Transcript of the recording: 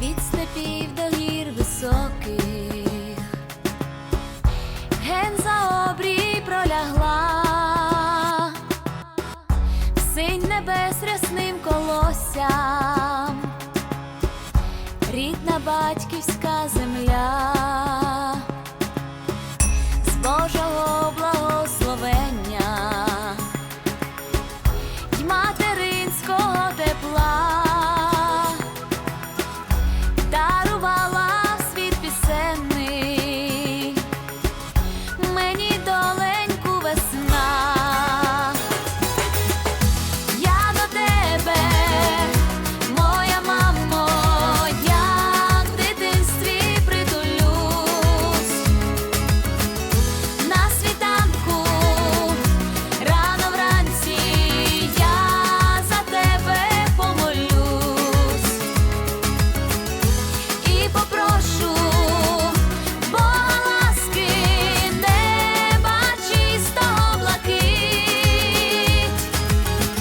від степів до гір високих, ген за обрій пролягла, синь небес рясним колоссям, рідна батьківська земля. Божа it's not